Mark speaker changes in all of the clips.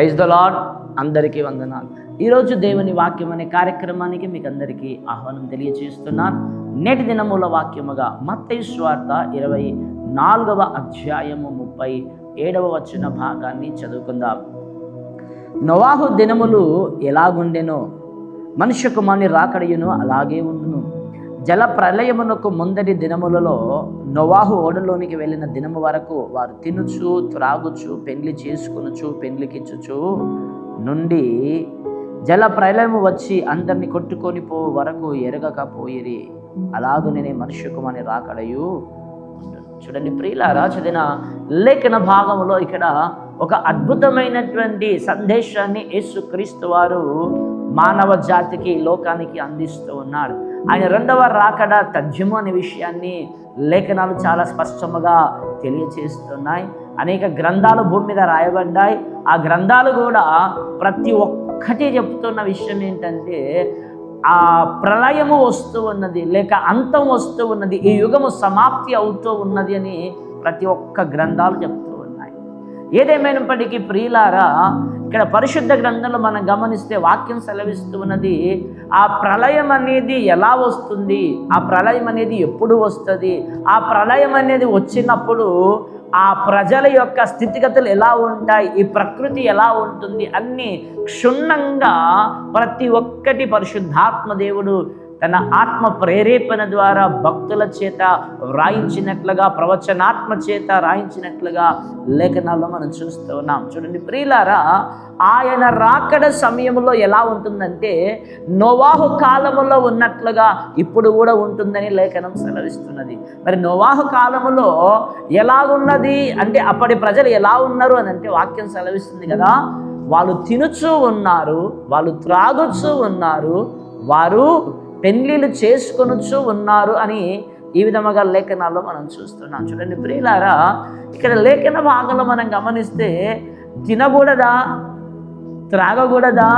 Speaker 1: Praise the lord అందరికీ వందనాలు. ఈరోజు దేవుని వాక్యం అనే కార్యక్రమానికి మీకు అందరికీ ఆహ్వానం తెలియజేస్తున్నాను నేటి దినముల వాక్యముగా మత్తయి స్వార్థ ఇరవై నాలుగవ అధ్యాయము ముప్పై ఏడవ వచ్చిన భాగాన్ని చదువుకుందాం. నవాహు దినములు ఎలాగుండెనో మనుష్య కుమారుని రాకడయును అలాగే ఉండును. జల ప్రళయమునకు ముందటి దినములలో నోవాహు ఓడలోనికి వెళ్ళిన దినము వరకు వారు తినుచు త్రాగుచు పెళ్ళి చేసుకునుచు పెండ్లికిచ్చుచు నుండి జల ప్రళయము వచ్చి అందరిని కొట్టుకొని పో వరకు ఎరగకపోయిరి. అలాగునే మనుష్య అని రాకడయు చూడండి ప్రియుల చదివిన లేఖన భాగంలో ఇక్కడ ఒక అద్భుతమైనటువంటి సందేశాన్ని యేసుక్రీస్తు వారు మానవ జాతికి లోకానికి అందిస్తూ ఉన్నాడు. ఆయన రెండవ రాకడ తథ్యము అనే విషయాన్ని లేఖనాలు చాలా స్పష్టముగా తెలియచేస్తున్నాయి. అనేక గ్రంథాలు భూమి మీద రాయబడ్డాయి. ఆ గ్రంథాలు కూడా ప్రతి ఒక్కటి చెప్తున్న విషయం ఏంటంటే ఆ ప్రళయము వస్తూ ఉన్నది లేక అంతం వస్తూ ఉన్నది ఈ యుగము సమాప్తి అవుతూ ఉన్నది అని ప్రతి ఒక్క గ్రంథాలు చెప్తూ ఉన్నాయి. ఏదేమైనప్పటికీ ప్రియులారా ఇక్కడ పరిశుద్ధ గ్రంథంలో మనం గమనిస్తే వాక్యం సెలవిస్తూ ఉన్నది ఆ ప్రళయం అనేది ఎలా వస్తుంది ఆ ప్రళయం అనేది ఎప్పుడు వస్తుంది ఆ ప్రళయం అనేది వచ్చినప్పుడు ఆ ప్రజల యొక్క స్థితిగతులు ఎలా ఉంటాయి ఈ ప్రకృతి ఎలా ఉంటుంది అన్నీ క్షుణ్ణంగా ప్రతి ఒక్కటి పరిశుద్ధాత్మ దేవుడు తన ఆత్మ ప్రేరేపణ ద్వారా భక్తుల చేత వ్రాయించినట్లుగా ప్రవచనాత్మ చేత రాయించినట్లుగా లేఖనాల్లో మనం చూస్తూ ఉన్నాం. చూడండి ప్రియులారా ఆయన రాకడ సమయంలో ఎలా ఉంటుందంటే నోవాహు కాలములో ఉన్నట్లుగా ఇప్పుడు కూడా ఉంటుందని లేఖనం సెలవిస్తున్నది. మరి నోవాహు కాలములో ఎలాగున్నది? అంటే అప్పటి ప్రజలు ఎలా ఉన్నారు అని అంటే వాక్యం సెలవిస్తుంది కదా. వాళ్ళు తినుచూ ఉన్నారు వాళ్ళు త్రాగుచూ ఉన్నారు వారు పెళ్ళిళ్ళు చేసుకొనొచ్చు ఉన్నారు అని ఈ విధముగా లేఖనాల్లో మనం చూస్తున్నాం. చూడండి ప్రియులారా ఇక్కడ లేఖన భాగంలో మనం గమనిస్తే తినకూడదా త్రాగకూడదా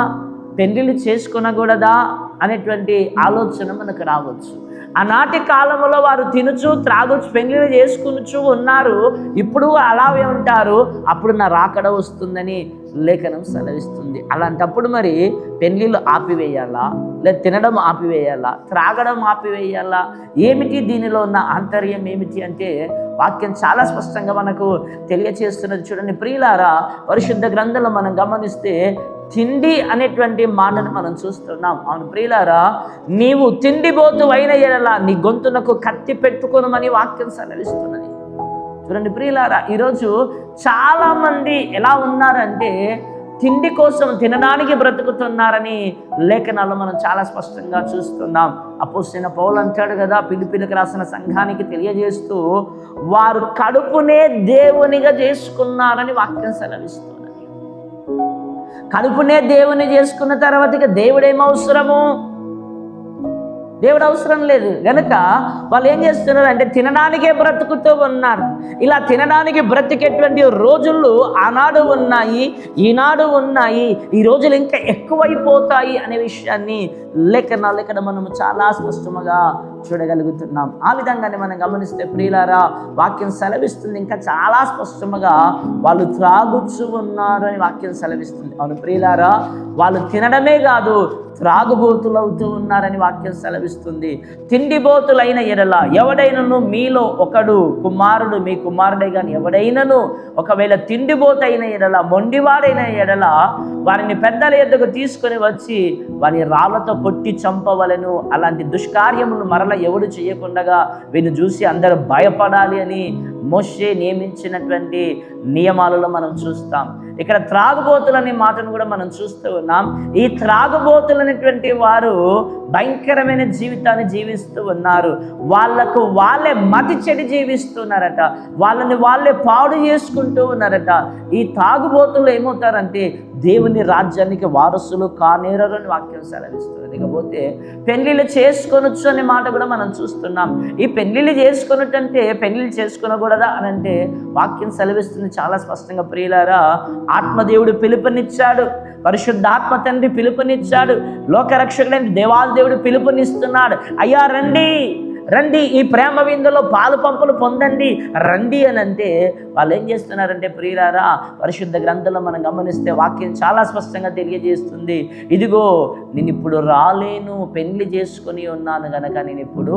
Speaker 1: పెళ్ళిళ్ళు చేసుకొనకూడదా అనేటువంటి ఆలోచన మనకు రావచ్చు. ఆనాటి కాలంలో వారు తినుచు త్రాగుచు పెళ్ళిళ్ళు చేసుకునుచు ఉన్నారు. ఇప్పుడు అలాగే ఉంటారు. అప్పుడు నా రాకడ వస్తుందని లేఖనం సెలవిస్తుంది. అలాంటప్పుడు మరి పెళ్ళిళ్ళు ఆపివేయాలా? లేదా తినడం ఆపివేయాలా? త్రాగడం ఆపివేయాలా? ఏమిటి దీనిలో ఉన్న ఆంతర్యం ఏమిటి అంటే వాక్యం చాలా స్పష్టంగా మనకు తెలియచేస్తున్నది చూడండి. ప్రియులారా పరిశుద్ధ గ్రంథంలో మనం గమనిస్తే తిండి అనేటువంటి మాటను మనం చూస్తున్నాం. అవును ప్రియులారా నీవు తిండిబోతు అయిన ఎడలా నీ గొంతునకు కత్తి పెట్టుకోనమని వాక్యం సెలవిస్తున్నది. చూడండి ప్రియులారా ఈరోజు చాలామంది ఎలా ఉన్నారంటే తిండి కోసం తినడానికి బ్రతుకుతున్నారని లేఖనాల్లో మనం చాలా స్పష్టంగా చూస్తున్నాం. అపోసిన పౌలు అంటాడు కదా పిలిపిలికి రాసిన సంఘానికి తెలియజేస్తూ వారు కడుపునే దేవునిగా చేసుకున్నారని వాక్యం సెలవిస్తున్నది. కడుపునే దేవుని చేసుకున్న తర్వాత ఇక దేవుడేం అవసరము? దేవుడు అవసరం లేదు. గనుక వాళ్ళు ఏం చేస్తున్నారు అంటే తినడానికే బ్రతుకుతూ ఉన్నారు. ఇలా తినడానికి బ్రతికేటువంటి రోజులు ఆనాడు ఉన్నాయి ఈనాడు ఉన్నాయి. ఈ రోజులు ఇంకా ఎక్కువైపోతాయి అనే విషయాన్ని లేఖనాలు ఇక్కడ మనము చాలా స్పష్టముగా చూడగలుగుతున్నాం. ఆ విధంగానే మనం గమనిస్తే ప్రియులారా వాక్యం సెలవిస్తుంది. ఇంకా చాలా స్పష్టముగా వాళ్ళు త్రాగుచ్చు ఉన్నారు అని వాక్యం సెలవిస్తుంది. అవును ప్రియులారా వాళ్ళు తినడమే కాదు త్రాగుబోతులు అవుతూ ఉన్నారని వాక్యం సెలవిస్తుంది. తిండిబోతులైన ఎడల ఎవడైనను మీలో ఒకడు కుమారుడు మీ కుమారుడే కానీ ఎవడైనను ఒకవేళ తిండిబోతైన ఎడల మొండివాడైన ఎడల వారిని పెద్దల ఎద్దకు తీసుకొని వచ్చి వారి రాళ్ళతో కొట్టి చంపవలను. అలాంటి దుష్కార్యములు మరల ఎవడు చేయకుండగా వీళ్ళు చూసి అందరూ భయపడాలి అని మోషే నియమించినటువంటి నియమాలలో మనం చూస్తాం. ఇక్కడ త్రాగుబోతులనే మాటను కూడా మనం చూస్తూ ఉన్నాం. ఈ త్రాగుబోతులనేటువంటి వారు భయంకరమైన జీవితాన్ని జీవిస్తూ ఉన్నారు. వాళ్ళకు వాళ్ళే మతి చెడి జీవిస్తున్నారట. వాళ్ళని వాళ్ళే పాడు చేసుకుంటూ ఉన్నారట. ఈ తాగుబోతులు ఏమవుతారంటే దేవుని రాజ్యానికి వారసులు కానేరని వాక్యం సెలవిస్తుంది. ఇకపోతే పెళ్ళిళ్ళు చేసుకొనొచ్చు అనే మాట కూడా మనం చూస్తున్నాం. ఈ పెళ్ళిళ్ళు చేసుకొనటంటే పెళ్ళిళ్ళు చేసుకునకూడదా అని అంటే వాక్యం సెలవిస్తుంది చాలా స్పష్టంగా. ప్రియులారా ఆత్మదేవుడు పిలుపునిచ్చాడు. పరిశుద్ధాత్మ తండ్రి పిలుపునిచ్చాడు. లోకరక్షకుడైన దేవాల దేవుడు పిలుపునిస్తున్నాడు. అయ్యా రండి. రండి ఈ ప్రేమ విందులో పాలు పంపులు పొందండి. రండి అని అంటే వాళ్ళు ఏం చేస్తున్నారంటే ప్రియులారా పరిశుద్ధ గ్రంథంలో మనం గమనిస్తే వాక్యం చాలా స్పష్టంగా తెలియజేస్తుంది. ఇదిగో నేను ఇప్పుడు రాలేను పెళ్ళి చేసుకొని ఉన్నాను గనక నేను ఇప్పుడు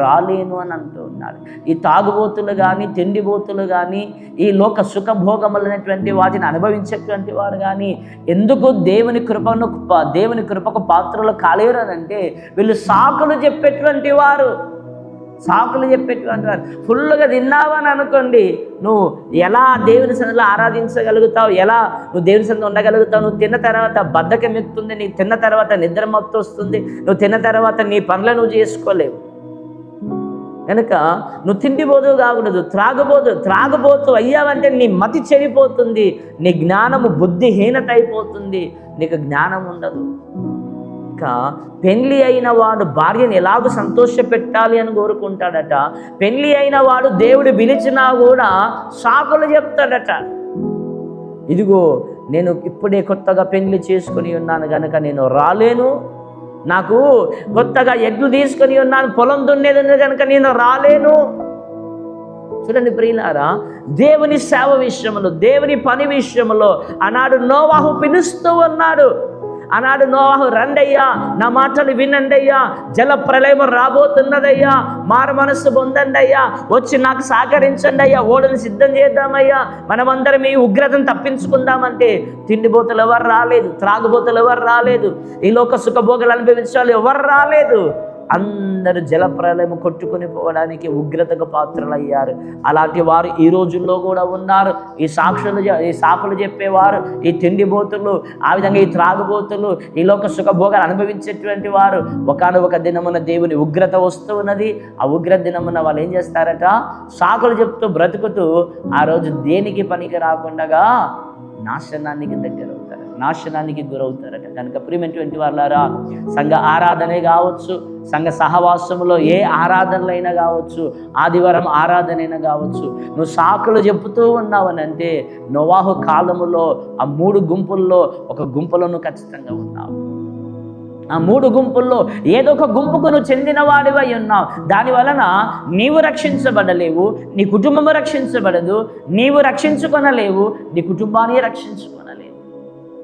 Speaker 1: రాలేను అని అంటూ ఉన్నాడు. ఈ తాగుబోతులు కానీ తిండిబోతులు కానీ ఈ లోక సుఖభోగములైనటువంటి వాటిని అనుభవించేటువంటి వారు కానీ ఎందుకు దేవుని కృపను దేవుని కృపకు పాత్రలు కాలేరు అని అంటే వీళ్ళు సాకులు చెప్పేటువంటి వారు. సాకులు చెప్పేటువంటి వారు. ఫుల్గా తిన్నావని అనుకోండి నువ్వు ఎలా దేవుని సందులో ఆరాధించగలుగుతావు ఎలా నువ్వు దేవుని సన్నిధిలో ఉండగలుగుతావు నువ్వు తిన్న తర్వాత బద్ధకం ఎక్కుతుంది నీకు తిన్న తర్వాత నిద్ర మత్తు వస్తుంది నువ్వు తిన్న తర్వాత నీ పనులు నువ్వు చేసుకోలేవు. కనుక నువ్వు తిండిపోదు కాకూడదు త్రాగబోదు త్రాగబోతు అయ్యావంటే నీ మతి చెడిపోతుంది నీ జ్ఞానము బుద్ధిహీనత అయిపోతుంది నీకు జ్ఞానం ఉండదు. ఇంకా పెళ్ళి అయిన వాడు భార్యను ఎలాగో సంతోష పెట్టాలి అని కోరుకుంటాడట. పెళ్ళి అయిన వాడు దేవుడు పిలిచినా కూడా సాకులు చెప్తాడట. ఇదిగో నేను ఇప్పుడే కొత్తగా పెళ్ళి చేసుకుని ఉన్నాను కనుక నేను రాలేను. నాకు కొత్తగా ఎడ్లు తీసుకొని ఉన్నాను పొలం దున్నేది ఉంది కనుక నేను రాలేను. చూడండి ప్రియులారా దేవుని సేవ విషయంలో దేవుని పని విషయంలో ఆనాడు నోవాహు పిలుస్తూ ఉన్నాడు. ఆనాడు నోవాహు రండయ్యా నా మాటలు వినండయ్యా జల ప్రళయం రాబోతున్నదయ్యా మారు మనస్సు పొందండి అయ్యా వచ్చి నాకు సహకరించండి అయ్యా ఓడని సిద్ధం చేద్దామయ్యా మనమందరం ఈ ఉగ్రతను తప్పించుకుందామంటే తిండిబోతులు ఎవరు రాలేదు త్రాగుబోతులు ఎవరు రాలేదు ఈ లోక సుఖభోగాలు అనుభవించాలి ఎవరు రాలేదు. అందరూ జలప్రలయం కొట్టుకుని పోవడానికి ఉగ్రతకు పాత్రలయ్యారు. అలాంటి వారు ఈ రోజుల్లో కూడా ఉన్నారు. ఈ సాక్షులు ఈ సాకులు చెప్పేవారు ఈ తిండిబోతులు ఆ విధంగా ఈ త్రాగుబోతులు ఈ లోక సుఖభోగాలు అనుభవించేటువంటి వారు. ఒకనొక దినమున దేవుని ఉగ్రత వస్తూ ఉన్నది. ఆ ఉగ్ర దినమున వాళ్ళు ఏం చేస్తారట? సాకులు చెప్తూ బ్రతుకుతూ ఆ రోజు దేనికి పనికి రాకుండా నాశనానికి దగ్గర నాశనానికి గురవుతారట. కనుక ప్రియమైనటువంటి వాళ్ళారా సంఘ ఆరాధనే కావచ్చు సంఘ సహవాసంలో ఏ ఆరాధనలైనా కావచ్చు ఆదివారం ఆరాధనైనా కావచ్చు నువ్వు సాకులు చెబుతూ ఉన్నావని అంటే నోవాహు కాలములో ఆ మూడు గుంపుల్లో ఒక గుంపులను ఖచ్చితంగా ఉన్నావు. ఆ మూడు గుంపుల్లో ఏదో ఒక గుంపుకు నువ్వు చెందిన వాడివై ఉన్నావు. దాని వలన నీవు రక్షించబడలేవు నీ కుటుంబము రక్షించబడదు నీవు రక్షించుకొనలేవు నీ కుటుంబాన్ని రక్షించుకో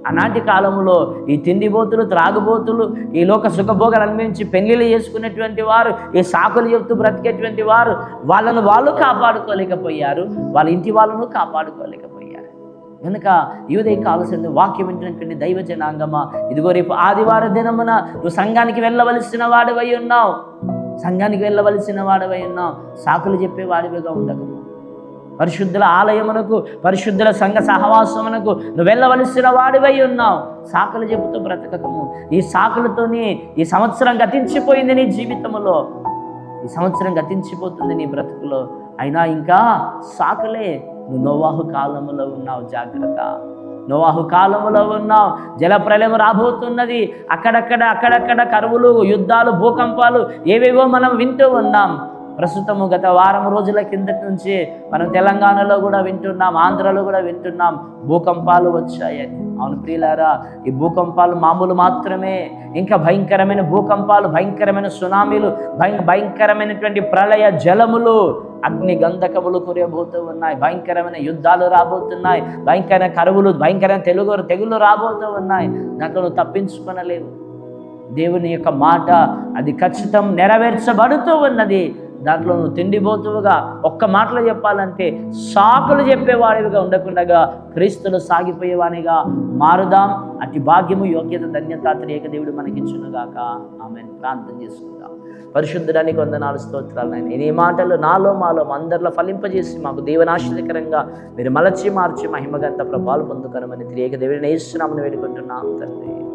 Speaker 1: ఆనాటి కాలంలో ఈ తిండిబోతులు త్రాగుబోతులు ఈ లోక సుఖభోగాలు అనుభవించి పెళ్ళిళ్ళు చేసుకునేటువంటి వారు ఈ సాకులు చెప్తూ బ్రతికేటువంటి వారు వాళ్ళను వాళ్ళు కాపాడుకోలేకపోయారు వాళ్ళ ఇంటి వాళ్ళను కాపాడుకోలేకపోయారు. కనుక యువదయ కావలసింది వాక్యం వింటున్నటువంటి దైవ జనాంగమా ఇదిగో రేపు ఆదివార దినమున నువ్వు సంఘానికి వెళ్ళవలసిన వాడివై ఉన్నావు. సంఘానికి వెళ్ళవలసిన వాడివై ఉన్నావు. సాకులు చెప్పే వాడివిగా ఉండకము పరిశుద్ధుల ఆలయమునకు పరిశుద్ధుల సంఘ సహవాసమునకు నువ్వు వెళ్ళవలసిన వాడివై ఉన్నావు. సాకులు చెబుతూ బ్రతకకము. ఈ సాకులతోనే ఈ సంవత్సరం గతించిపోయింది నీ జీవితంలో ఈ సంవత్సరం గతించిపోతుంది నీ బ్రతుకులో. అయినా ఇంకా సాకులే నువ్వు నోవాహు కాలములో ఉన్నావు జాగ్రత్త. నోవాహు కాలములో ఉన్నావు. జల ప్రళయం రాబోతున్నది. అక్కడక్కడ అక్కడక్కడ కరువులు యుద్ధాలు భూకంపాలు ఏవేవో మనం వింటూ ఉన్నాం. ప్రస్తుతము గత వారం రోజుల కిందటి నుంచి మనం తెలంగాణలో కూడా వింటున్నాం ఆంధ్రలో కూడా వింటున్నాం భూకంపాలు వచ్చాయని అవును ప్రియులారా ఈ భూకంపాలు మామూలు మాత్రమే. ఇంకా భయంకరమైన భూకంపాలు భయంకరమైన సునామీలు భయం భయంకరమైనటువంటి ప్రళయ జలములు అగ్ని గంధకములు కురియబోతూ ఉన్నాయి భయంకరమైన యుద్ధాలు రాబోతున్నాయి భయంకరమైన కరువులు భయంకరమైన తెలుగు తెగులు రాబోతూ ఉన్నాయి. దాంట్లో నువ్వు తప్పించుకొనలేవు. దేవుని యొక్క మాట అది ఖచ్చితం నెరవేర్చబడుతూ ఉన్నది. దాంట్లో నువ్వు తిండిపోతువుగా. ఒక్క మాటలో చెప్పాలంటే సాకులు చెప్పేవాడివిగా ఉండకుండా క్రీస్తులు సాగిపోయేవానిగా మారుదాం. అతి భాగ్యము యోగ్యత ధన్యత త్రియక దేవుడు మనకిచ్చునుగాక. ఆమె ప్రార్థన చేసుకుందాం. పరిశుద్ధడానికి వందనాలు స్తోత్రాలు నాయన. ఈ మాటలు నాలో మాలో అందరిలో ఫలింపజేసి మాకు దేవనాశ్చర్యకరంగా మీరు మలచి మార్చి మహిమగంత ప్రభావాలు పొందుకరమని త్రియేక దేవుడిని వేస్తున్నామని వేడుకుంటున్నాం తండ్రి.